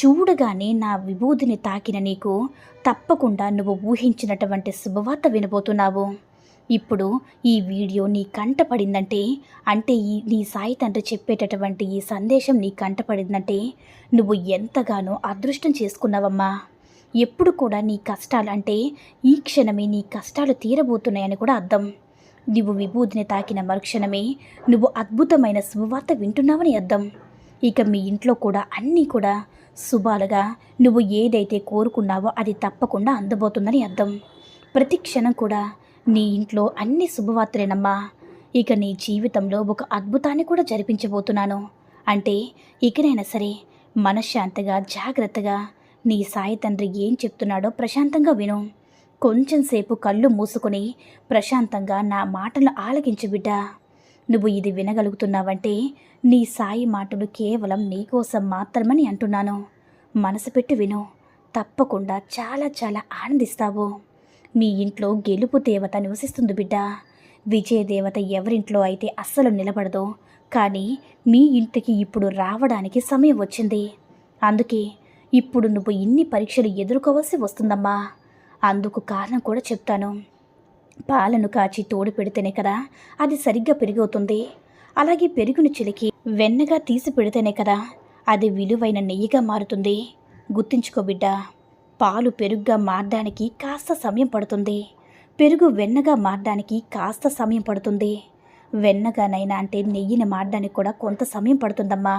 చూడగానే నా విభూతిని తాకిన నీకు తప్పకుండా నువ్వు ఊహించినటువంటి శుభవార్త వినబోతున్నావు. ఇప్పుడు ఈ వీడియో నీ కంట పడిందంటే అంటే ఈ నీ సాయి తండ్రి చెప్పేటటువంటి ఈ సందేశం నీ కంట పడిందంటే నువ్వు ఎంతగానో అదృష్టం చేసుకున్నావమ్మా. ఎప్పుడు కూడా నీ కష్టాలు అంటే ఈ క్షణమే నీ కష్టాలు తీరబోతున్నాయని కూడా అర్థం. నువ్వు విభూతిని తాకిన మరుక్షణమే నువ్వు అద్భుతమైన శుభవార్త వింటున్నావని అర్థం. ఇక మీ ఇంట్లో కూడా అన్నీ కూడా శుభాలుగా నువ్వు ఏదైతే కోరుకున్నావో అది తప్పకుండా అందబోతుందని అర్థం. ప్రతి క్షణం కూడా నీ ఇంట్లో అన్ని శుభవార్తలేనమ్మా. ఇక నీ జీవితంలో ఒక అద్భుతాన్ని కూడా జరిపించబోతున్నాను. అంటే ఇకనైనా సరే మనశ్శాంతగా జాగ్రత్తగా నీ సాయి తండ్రి ఏం చెప్తున్నాడో ప్రశాంతంగా విను. కొంచెం సేపు కళ్ళు మూసుకొని ప్రశాంతంగా నా మాటలు ఆలకించు బిడ్డ. నువ్వు ఇది వినగలుగుతున్నావంటే నీ సాయి మాటలు కేవలం నీకోసం మాత్రమని అంటున్నాను. మనసు పెట్టి విను. తప్పకుండా చాలా చాలా ఆనందిస్తావు. మీ ఇంట్లో గెలుపు దేవత నివసిస్తుంది బిడ్డ. విజయ దేవత ఎవరింట్లో అయితే అస్సలు నిలబడదో కానీ మీ ఇంటికి ఇప్పుడు రావడానికి సమయం వచ్చింది. అందుకే ఇప్పుడు నువ్వు ఇన్ని పరీక్షలు ఎదుర్కోవాల్సి వస్తుందమ్మా. అందుకు కారణం కూడా చెప్తాను. పాలను కాచి తోడు పెడితేనే కదా అది సరిగ్గా పెరిగవుతుంది. అలాగే పెరుగును చిలికి వెన్నగా తీసి పెడితేనే కదా అది విలువైన నెయ్యిగా మారుతుంది. గుర్తుంచుకో బిడ్డ పాలు పెరుగుగా మారడానికి కాస్త సమయం పడుతుంది. పెరుగు వెన్నగా మారడానికి కాస్త సమయం పడుతుంది. వెన్నగానైనా అంటే నెయ్యిని మారడానికి కూడా కొంత సమయం పడుతుందమ్మా.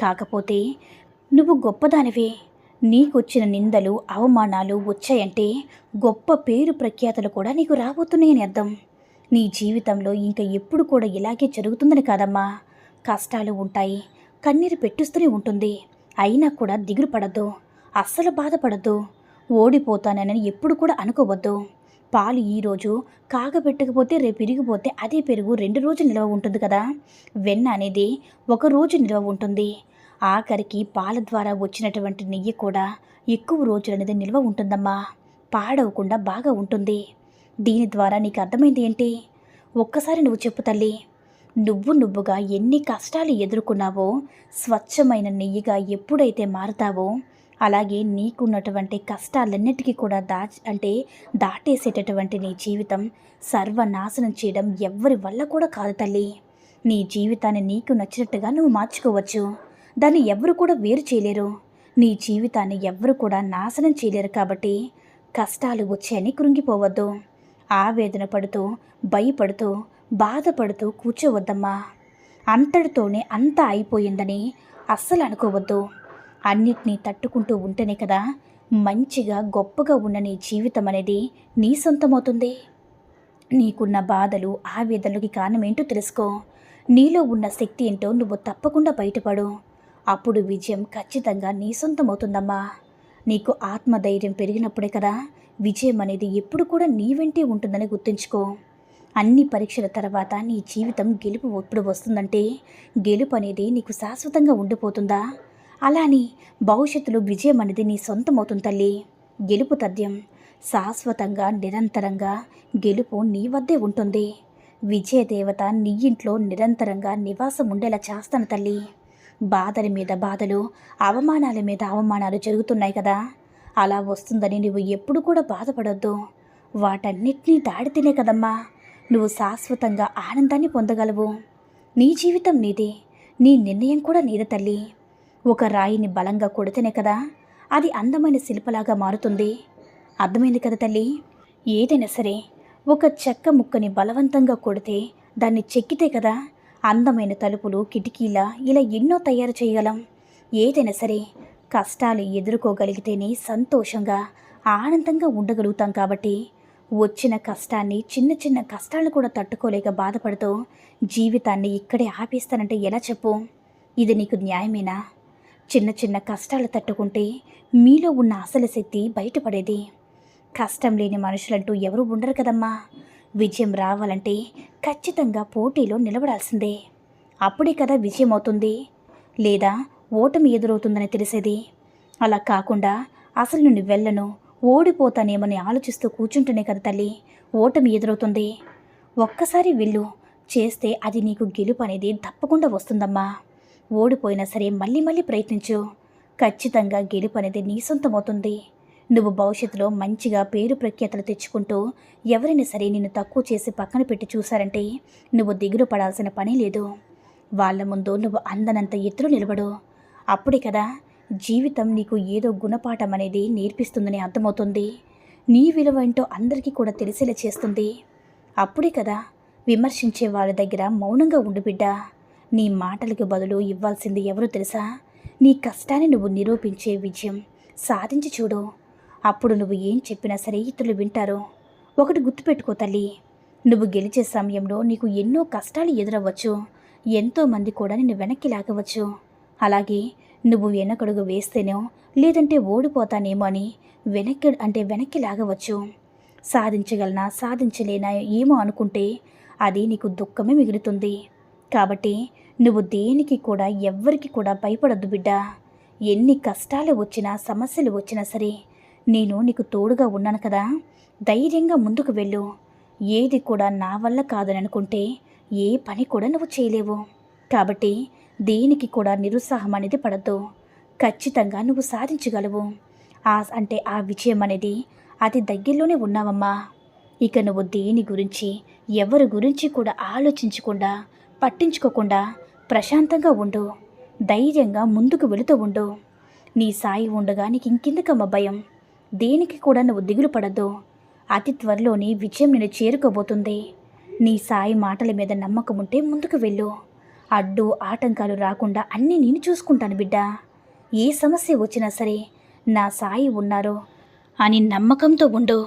కాకపోతే నువ్వు గొప్పదానివే. నీకొచ్చిన నిందలు అవమానాలు వచ్చాయంటే గొప్ప పేరు ప్రఖ్యాతలు కూడా నీకు రాబోతున్నాయని అర్థం. నీ జీవితంలో ఇంకా ఎప్పుడు కూడా ఇలాగే జరుగుతుందని కాదమ్మా. కష్టాలు ఉంటాయి కన్నీరు పెట్టిస్తూనే ఉంటుంది. అయినా కూడా దిగులు పడద్దు అస్సలు బాధపడద్దు. ఓడిపోతానని ఎప్పుడు కూడా అనుకోవద్దు. పాలు ఈరోజు కాగబెట్టకపోతే రేపు ఇరిగిపోతే అదే పెరుగు రెండు రోజులు నిల్వ ఉంటుంది కదా? వెన్న అనేది ఒక రోజు నిల్వ ఉంటుంది. ఆఖరికి పాల ద్వారా వచ్చినటువంటి నెయ్యి కూడా ఎక్కువ రోజులు అనేది నిల్వ ఉంటుందమ్మా. పాడవకుండా బాగా ఉంటుంది. దీని ద్వారా నీకు అర్థమైంది ఏంటి? ఒక్కసారి నువ్వు చెప్పు తల్లి. నువ్వు నువ్వుగా ఎన్ని కష్టాలు ఎదుర్కొన్నావో స్వచ్ఛమైన నెయ్యిగా ఎప్పుడైతే మారుతావో అలాగే నీకున్నటువంటి కష్టాలన్నిటికీ కూడా దా అంటే దాటేసేటటువంటి నీ జీవితం సర్వనాశనం చేయడం ఎవ్వరి వల్ల కూడా కాదు తల్లి. నీ జీవితాన్ని నీకు నచ్చినట్టుగా నువ్వు మార్చుకోవచ్చు. దాన్ని ఎవరు కూడా వేరు చేయలేరు. నీ జీవితాన్ని ఎవ్వరు కూడా నాశనం చేయలేరు కాబట్టి కష్టాలు వచ్చాయని కృంగిపోవద్దు. ఆవేదన పడుతూ భయపడుతూ బాధపడుతూ కూర్చోవద్దమ్మా. అంతటితోనే అంతా అయిపోయిందని అస్సలు అనుకోవద్దు. అన్నిటినీ తట్టుకుంటూ ఉంటేనే కదా మంచిగా గొప్పగా ఉన్న నీ జీవితం అనేది నీ సొంతమవుతుంది. నీకున్న బాధలు ఆవేదనలకి కారణమేంటో తెలుసుకో. నీలో ఉన్న శక్తి ఏంటో నువ్వు తప్పకుండా బయటపడు. అప్పుడు విజయం ఖచ్చితంగా నీ సొంతమవుతుందమ్మా. నీకు ఆత్మధైర్యం పెరిగినప్పుడే కదా విజయం అనేది ఎప్పుడు కూడా నీ వెంటే ఉంటుందని గుర్తుంచుకో. అన్ని పరీక్షల తర్వాత నీ జీవితం గెలుపు ఎప్పుడు వస్తుందంటే గెలుపు అనేది నీకు శాశ్వతంగా ఉండిపోతుందా? అలా అని భవిష్యత్తులో విజయం అనేది నీ సొంతమవుతుంది తల్లి. గెలుపు తథ్యం శాశ్వతంగా నిరంతరంగా గెలుపు నీ వద్దే ఉంటుంది. విజయ దేవత నీ ఇంట్లో నిరంతరంగా నివాసం ఉండేలా చేస్తాను తల్లి. బాధల మీద బాధలు అవమానాల మీద అవమానాలు జరుగుతున్నాయి కదా. అలా వస్తుందని నువ్వు ఎప్పుడు కూడా బాధపడొద్దు. వాటన్నిటినీ దాడితేనే కదమ్మా. నువ్వు శాశ్వతంగా ఆనందాన్ని పొందగలవు. నీ జీవితం నీదే. నీ నిర్ణయం కూడా నీదే తల్లి. ఒక రాయిని బలంగా కొడితేనే కదా అది అందమైన శిల్పలాగా మారుతుంది. అర్థమైంది కదా తల్లి? ఏదైనా సరే ఒక చెక్క ముక్కని బలవంతంగా కొడితే దాన్ని చెక్కితే కదా అందమైన తలుపులు కిటికీల ఇలా ఎన్నో తయారు చేయగలం. ఏదైనా సరే కష్టాలు ఎదుర్కోగలిగితేనే సంతోషంగా ఆనందంగా ఉండగలుగుతాం కాబట్టి వచ్చిన కష్టాన్ని చిన్న చిన్న కష్టాలను కూడా తట్టుకోలేక బాధపడుతూ జీవితాన్ని ఇక్కడే ఆపేస్తానంటే ఎలా చెప్పు? ఇది నీకు న్యాయమేనా? చిన్న చిన్న కష్టాలు తట్టుకుంటే మీలో ఉన్న అసలు శక్తి బయటపడేది. కష్టం లేని మనుషులంటూ ఎవరు ఉండరు కదమ్మా. విజయం రావాలంటే ఖచ్చితంగా పోటీలో నిలబడాల్సిందే. అప్పుడే కదా విజయం అవుతుంది. లేదా ఓటమి ఎదురవుతుందని తెలిసేది. అలా కాకుండా అసలు నేను వెళ్ళను ఓడిపోతానేమని ఆలోచిస్తూ కూర్చుంటేనే కదా తల్లి ఓటమి ఎదురవుతుంది. ఒక్కసారి వెళ్ళు చేస్తే అది నీకు గెలుపు అనేది తప్పకుండా వస్తుందమ్మా. ఓడిపోయినా సరే మళ్ళీ మళ్ళీ ప్రయత్నించు. ఖచ్చితంగా గెలుపు అనేది నీ సొంతమవుతుంది. నువ్వు భవిష్యత్తులో మంచిగా పేరు ప్రఖ్యాతలు తెచ్చుకుంటూ ఎవరైనా సరే నిన్ను తక్కువ చేసి పక్కన పెట్టి చూశారంటే నువ్వు దిగులు పడాల్సిన పని లేదు. వాళ్ళ ముందు నువ్వు అందనంత ఎత్తులు నిలబడు. అప్పుడే కదా జీవితం నీకు ఏదో గుణపాఠం అనేది నేర్పిస్తుందని అర్థమవుతుంది. నీ విలువ ఏంటో అందరికీ కూడా తెలిసేలా చేస్తుంది. అప్పుడే కదా విమర్శించే వాళ్ళ దగ్గర మౌనంగా ఉండు బిడ్డ. నీ మాటలకు బదులు ఇవ్వాల్సింది ఎవరు తెలుసా? నీ కష్టాన్ని నువ్వు నిరూపించే విజయం సాధించి చూడు. అప్పుడు నువ్వు ఏం చెప్పినా సరే ఇతరులు వింటారు. ఒకటి గుర్తుపెట్టుకో తల్లి. నువ్వు గెలిచే సమయంలో నీకు ఎన్నో కష్టాలు ఎదురవ్వచ్చు. ఎంతోమంది కూడా నిన్ను వెనక్కి లాగవచ్చు. అలాగే నువ్వు వెనకడుగు వేస్తేనో లేదంటే ఓడిపోతానేమో అని వెనక్కి అంటే వెనక్కి లాగవచ్చు. సాధించగలనా సాధించలేనా ఏమో అనుకుంటే అది నీకు దుఃఖమే మిగులుతుంది. కాబట్టి నువ్వు దేనికి కూడా ఎవ్వరికి కూడా భయపడద్దు బిడ్డ. ఎన్ని కష్టాలు వచ్చినా సమస్యలు వచ్చినా సరే నేను నీకు తోడుగా ఉన్నాను కదా. ధైర్యంగా ముందుకు వెళ్ళు. ఏది కూడా నా వల్ల కాదని అనుకుంటే ఏ పని కూడా నువ్వు చేయలేవు. కాబట్టి దేనికి కూడా నిరుత్సాహం అనేది పడద్దు. ఖచ్చితంగా నువ్వు సాధించగలవు. ఆ అంటే ఆ విజయం అనేది అతి దగ్గరలోనే ఉన్నావమ్మా. ఇక నువ్వు దేని గురించి ఎవరి గురించి కూడా ఆలోచించకుండా పట్టించుకోకుండా ప్రశాంతంగా ఉండు. ధైర్యంగా ముందుకు వెళుతూ ఉండు. నీ సాయి ఉండగా నీకు ఇంకెందుకమ్మ భయం? దేనికి కూడా నువ్వు దిగులు పడద్దు. అతి త్వరలోనే విజయం నేను చేరుకోబోతుంది. నీ సాయి మాటల మీద నమ్మకం ఉంటే ముందుకు వెళ్ళు. అడ్డు ఆటంకాలు రాకుండా అన్నీ నేను చూసుకుంటాను బిడ్డ. ఏ సమస్య వచ్చినా సరే నా సాయి ఉన్నారు అని నమ్మకంతో ఉండు.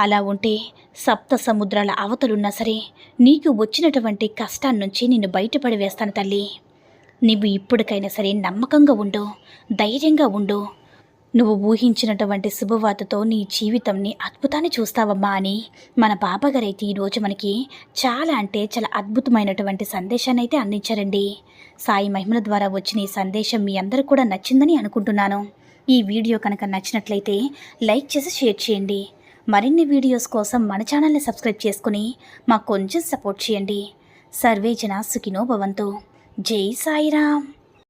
అలా ఉంటే సప్త సముద్రాల అవతలున్నా సరే నీకు వచ్చినటువంటి కష్టాన్నించి నిన్ను బయటపడి వేస్తాను తల్లి. నువ్వు ఇప్పటికైనా సరే నమ్మకంగా ఉండు ధైర్యంగా ఉండు. నువ్వు ఊహించినటువంటి శుభవార్తతో నీ జీవితంని అద్భుతాన్ని చూస్తావమ్మా అని మన బాబాగారైతే ఈరోజు మనకి చాలా అంటే చాలా అద్భుతమైనటువంటి సందేశాన్ని అయితే అందించారండి. సాయి మహిమల ద్వారా వచ్చిన ఈ సందేశం మీ అందరూ కూడా నచ్చిందని అనుకుంటున్నాను. ఈ వీడియో కనుక నచ్చినట్లయితే లైక్ చేసి షేర్ చేయండి. మరిన్ని వీడియోస్ కోసం మన ఛానల్ని సబ్స్క్రైబ్ చేసుకుని మాకు కొంచెం సపోర్ట్ చేయండి. సర్వేజన సుఖినో భవంతు. జై సాయిరామ్.